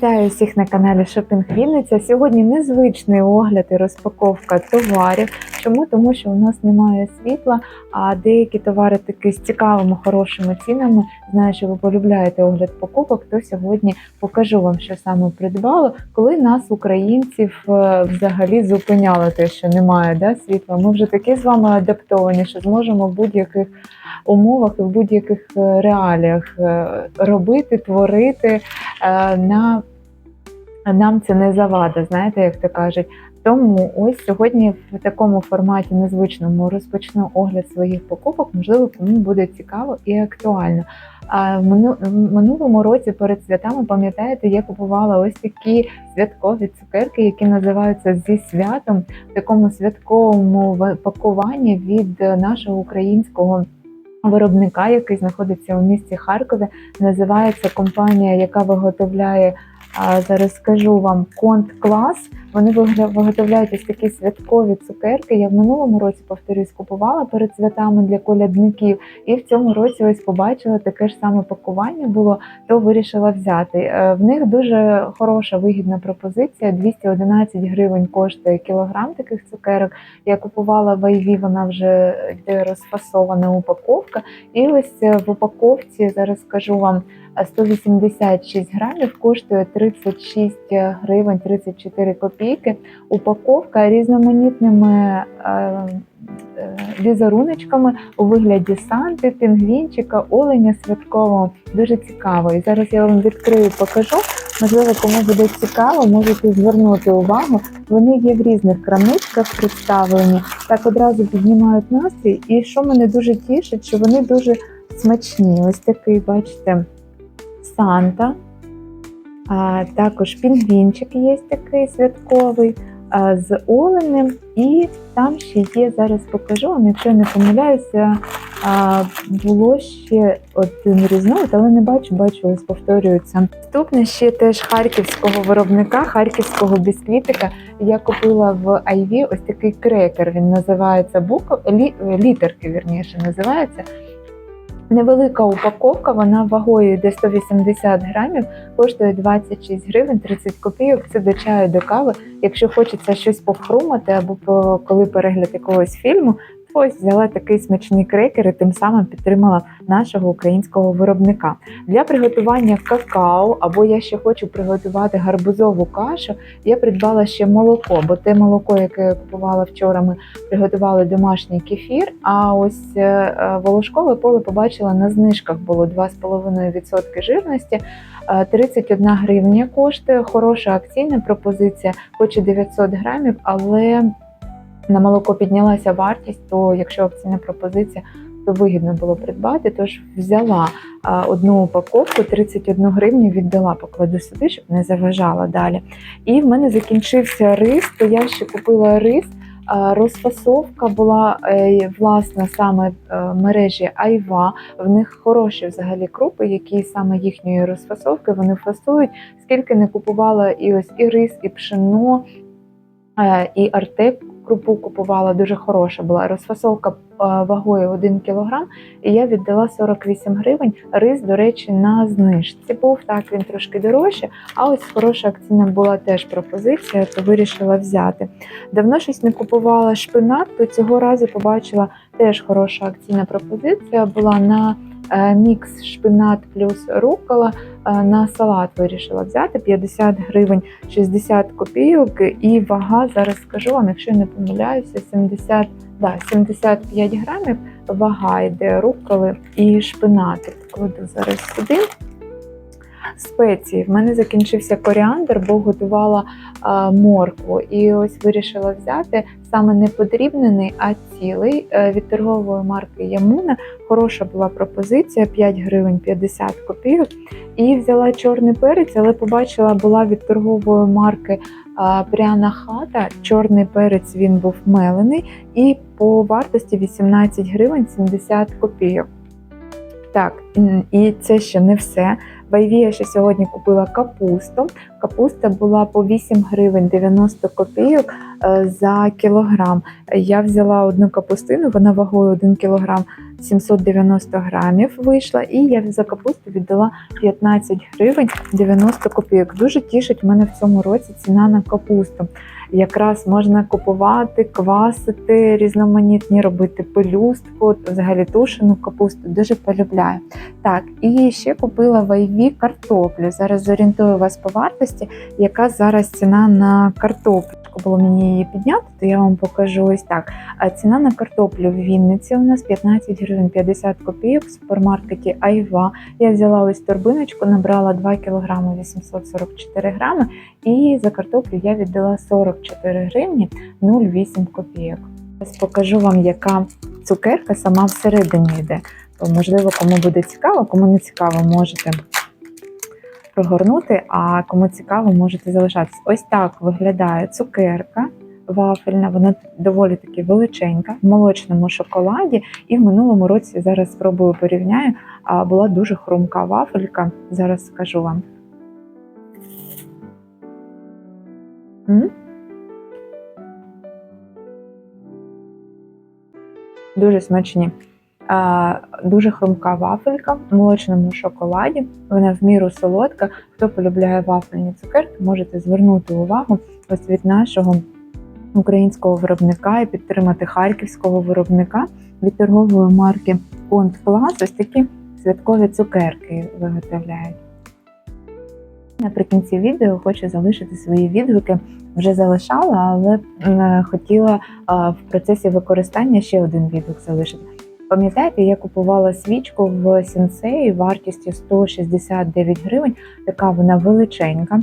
Вітаю всіх на каналі Шопінг Вінниця. Сьогодні незвичний огляд і розпаковка товарів. Чому? Тому що у нас немає світла, а деякі товари такі з цікавими, хорошими цінами. Знаю, що ви полюбляєте огляд покупок, то сьогодні покажу вам, що саме придбало. Коли нас, українців, е, взагалі зупиняло те, що немає да, світла, ми вже такі з вами адаптовані, що зможемо в будь-яких умовах і в будь-яких е, реаліях е, робити, творити. На нам це не завада, знаєте, як то кажуть. Тому ось сьогодні в такому форматі незвичному розпочну огляд своїх покупок. Можливо, кому буде цікаво і актуально. А в минулому році перед святами, пам'ятаєте, я купувала ось такі святкові цукерки, які називаються зі святом в такому святковому пакуванні від нашого українського. Виробника, який знаходиться у місті Харкові, називається компанія, яка виготовляє зараз скажу вам конт клас. Вони виготовляють ось такі святкові цукерки. Я в минулому році повторюсь, купувала перед святами для колядників, і в цьому році ось побачила таке ж саме пакування було, то вирішила взяти. Е, В них дуже хороша вигідна пропозиція. 211 гривень коштує кілограм таких цукерок. Я купувала в Айві, вона вже йде розфасована упаковка. І ось е, в упаковці зараз скажу вам. е, 186 грамів коштує 36 гривень 34 копійки. Упаковка різноманітними е, е, візеруночками у вигляді санти, пінгвінчика, оленя святкового. Дуже цікаво. І зараз я вам відкрию, покажу. Можливо, кому буде цікаво, можете звернути увагу. Вони є в різних крамничках представлені. Так одразу піднімають настрій. І що мене дуже тішить, що вони дуже смачні. Ось такий, бачите, Санта. Також пінгвінчик є такий святковий з оленем. І там ще є, зараз покажу вам, якщо не помиляюся, було ще один різновид, але не бачу, бачу, ось повторюється. Наступне ще теж харківського виробника, харківського бісквітика. Я купила в Айві ось такий крекер. Він називається букв, літерки, вірніше, називається. Невелика упаковка, вона вагою до 180 грамів, коштує 26 гривень 30 копійок. Це до чаю, до кави. Якщо хочеться щось похрумати або коли перегляд якогось фільму, ось взяла такий смачний крекер і тим самим підтримала нашого українського виробника. Для приготування какао, або я ще хочу приготувати гарбузову кашу, я придбала ще молоко, бо те молоко, яке я купувала вчора, ми приготували домашній кефір. А ось е, е, волошкове поле побачила на знижках було 2,5% жирності. Е, 31 гривня коштує. Хороша акційна пропозиція, хоч і 900 грамів, але на молоко піднялася вартість, то якщо акційна пропозиція, то вигідно було придбати. Тож взяла одну упаковку, 31 гривню віддала, покладу сюди, щоб не заважала далі. І в мене закінчився рис, то я ще купила рис. Розфасовка була е, власна саме е, мережі Айва. В них хороші взагалі крупи, які саме їхньої розфасовки вони фасують. Скільки не купувала і ось і рис, і пшено, е, і артек крупу купувала дуже хороша була. Розфасовка е, вагою 1 кг, і я віддала 48 гривень. Рис, до речі, на знижці був так, він трошки дорожче. А ось хороша акційна була теж пропозиція, то вирішила взяти. Давно щось не купувала шпинат, то цього разу побачила теж хороша акційна пропозиція була на мікс шпинат плюс рукола. Е, На салат вирішила взяти 50 гривень 60 копійок і вага, зараз скажу вам, якщо не помиляюся, 70, да, 75 грамів вага йде руколи і шпинати. Кладу зараз сюди. Спеції. В мене закінчився коріандр, бо готувала моркву. І ось вирішила взяти саме не подрібнений, а цілий е, від торгової марки Ямуна. Хороша була пропозиція 5 гривень 50 копійок. І взяла чорний перець, але побачила, була від торгової марки Пряна хата. Чорний перець він був мелений і по вартості 18 гривень 70 копійок. Так, і це ще не все. В я ще сьогодні купила капусту. Капуста була по 8 гривень 90 копійок е, за кілограм. Я взяла одну капустину, вона вагою 1 кілограм 790 грамів вийшла, і я за капусту віддала 15 гривень 90 копійок. Дуже тішить мене в цьому році ціна на капусту. Якраз можна купувати, квасити різноманітні, робити пелюстку, взагалі тушену капусту. Дуже полюбляю. Так, і ще купила в Айві картоплю. Зараз зорієнтую вас по вартості, яка зараз ціна на картоплю. Було мені її підняти, то я вам покажу ось так. А ціна на картоплю в Вінниці у нас 15 гривень 50 копійок в супермаркеті Айва. Я взяла ось торбиночку, набрала 2 кг 844 грами, і за картоплю я віддала 44 гривні 0,8 копійок. Зараз покажу вам, яка цукерка сама всередині йде. То, можливо, кому буде цікаво, кому не цікаво, можете прогорнути, а кому цікаво, можете залишатись. Ось так виглядає цукерка. Вафельна, вона доволі таки величенька в молочному шоколаді. І в минулому році зараз спробую порівняю. Була дуже хрумка вафелька. Зараз скажу вам. Дуже смачні. Дуже хрумка вафелька в молочному шоколаді. Вона в міру солодка. Хто полюбляє вафельні цукерки, можете звернути увагу ось від нашого українського виробника і підтримати харківського виробника від торгової марки Понт Клас. Ось такі святкові цукерки виготовляють. Наприкінці відео хочу залишити свої відгуки. Вже залишала, але хотіла в процесі використання ще один відгук залишити. Пам'ятаєте, я купувала свічку в сінсеї вартістю 169 гривень. Така вона величенька.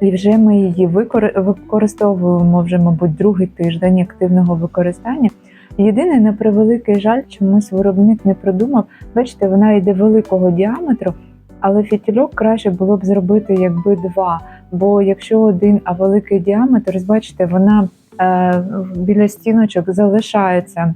І вже ми її використовуємо вже, мабуть, другий тиждень активного використання. Єдине, на превеликий жаль, чомусь виробник не придумав. Бачите, вона йде великого діаметру, але фітільок краще було б зробити якби два. Бо якщо один, а великий діаметр, бачите, вона е, біля стіночок залишається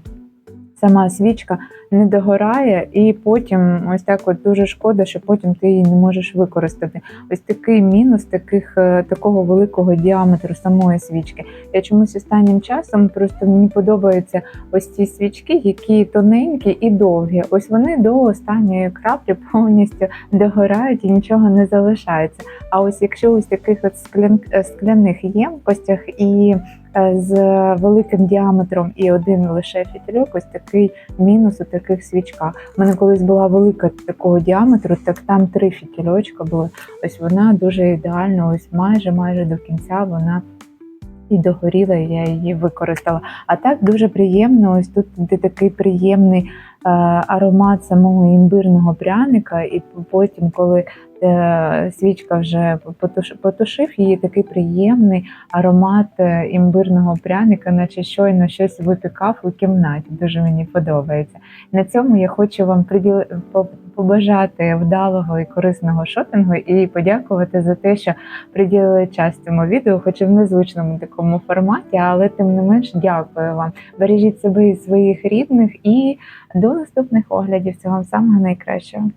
сама свічка не догорає, і потім ось так от дуже шкода, що потім ти її не можеш використати. Ось такий мінус таких, е, такого великого діаметру самої свічки. Я чомусь останнім часом просто мені подобаються ось ці свічки, які тоненькі і довгі. Ось вони до останньої краплі повністю догорають і нічого не залишається. А ось якщо ось таких от склян, е, скляних ємкостях і з великим діаметром і один лише фітильок, ось такий мінус у таких свічках. У мене колись була велика такого діаметру, так там три фітільочка були. Ось вона дуже ідеально, ось майже майже до кінця вона. І догоріла, і я її використала. А так дуже приємно. Ось тут де такий приємний е, аромат самого імбирного пряника, і потім, коли е, свічка вже потуш, потушив її, такий приємний аромат е, імбирного пряника, наче щойно щось випікав у кімнаті. Дуже мені подобається. На цьому я хочу вам приділи, по- побажати вдалого і корисного шопінгу і подякувати за те, що приділили час цьому відео, хоч і в незвичному такому форматі, але тим не менш дякую вам. Бережіть себе і своїх рідних і до наступних оглядів. Всього самого найкращого.